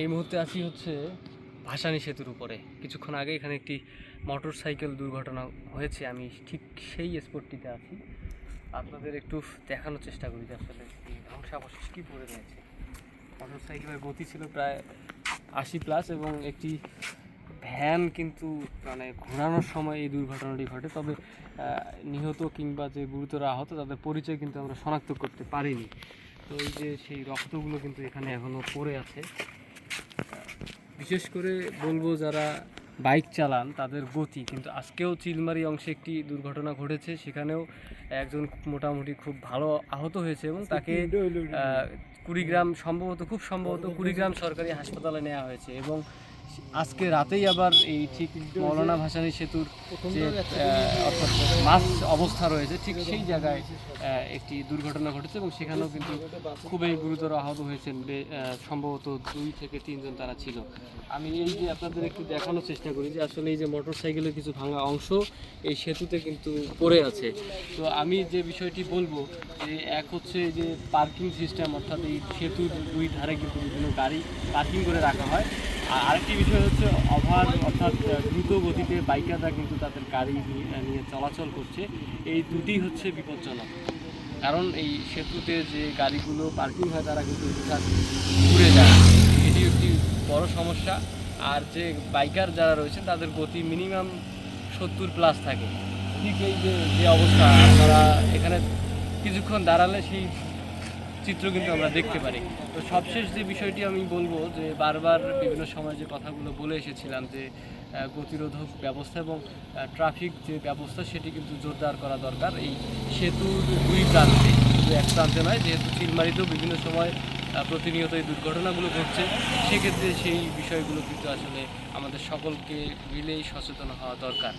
এই মুহূর্তে আছি হচ্ছে ভাসানি সেতুর উপরে। কিছুক্ষণ আগে এখানে একটি মোটর সাইকেল দুর্ঘটনা হয়েছে, আমি ঠিক সেই স্পটটিতে আছি। আপনাদের একটু দেখানোর চেষ্টা করি যে আসলে ধ্বংসাবশেষ কী পড়ে রয়েছে। মোটর সাইকেলের গতি ছিল প্রায় আশি প্লাস এবং একটি ভ্যান কিন্তু মানে ঘোরানোর সময় এই দুর্ঘটনাটি ঘটে। তবে নিহত কিংবা যে গুরুতর আহত, তাদের পরিচয় কিন্তু আমরা শনাক্ত করতে পারিনি। তো এই যে সেই রক্তগুলো কিন্তু এখানে এখনও পড়ে আছে। বিশেষ করে বলব যারা বাইক চালান, তাদের গতি। কিন্তু আজকেও চিলমারি অংশে একটি দুর্ঘটনা ঘটেছে, সেখানেও একজন মোটামুটি খুব ভালো আহত হয়েছে এবং তাকে কুড়িগ্রাম, সম্ভবত, খুব সম্ভবত কুড়িগ্রাম সরকারি হাসপাতালে নেওয়া হয়েছে এবং আজকে রাতেই আবার এই ঠিক মৌলানা ভাসানী সেতুর যে অর্থাৎ মাছ অবস্থা রয়েছে ঠিক সেই জায়গায় একটি দুর্ঘটনা ঘটেছে এবং সেখানেও কিন্তু খুবই গুরুতর আহত হয়েছেন সম্ভবত দুই থেকে তিনজন তারা ছিল। আমি এই যে আপনাদের একটু দেখানোর চেষ্টা করি যে আসলে এই যে মোটর সাইকেলের কিছু ভাঙা অংশ এই সেতুতে কিন্তু পড়ে আছে। তো আমি যে বিষয়টি বলব যে এক হচ্ছে যে পার্কিং সিস্টেম অর্থাৎ এই সেতুর দুই ধারে কিন্তু বিভিন্ন গাড়ি পার্কিং করে রাখা হয়। আরেকটি বিষয় হচ্ছে ওভার অর্থাৎ দ্রুত গতিতে বাইকাররা কিন্তু তাদের গাড়ি নিয়ে- চলাচল করছে। এই দুটি হচ্ছে বিপজ্জনক। কারণ এই সেতুতে যে গাড়িগুলো পার্কিং হয়, তারা কিন্তু ঘুরে যায়। এটি একটি বড় সমস্যা। আর যে বাইকার যারা রয়েছেন, তাদের গতি মিনিমাম সত্তর প্লাস থাকে। ঠিক এই যে যে অবস্থা, আপনারা এখানে কিছুক্ষণ দাঁড়ালে সেই চিত্র কিন্তু আমরা দেখতে পারি। তো সবশেষ যে বিষয়টি আমি বলব যে বারবার বিভিন্ন সময় যে কথাগুলো বলে এসেছিলাম যে গতিরোধক ব্যবস্থা এবং ট্রাফিক যে ব্যবস্থা সেটি কিন্তু জোরদার করা দরকার। এই সেতুর দুই প্রান্তে এক প্রান্তে নয়, যেহেতু চিলমারিতেও বিভিন্ন সময় প্রতিনিয়ত এই দুর্ঘটনাগুলো ঘটছে, সেক্ষেত্রে সেই বিষয়গুলো কিন্তু আসলে আমাদের সকলকে মিলেই সচেতন হওয়া দরকার।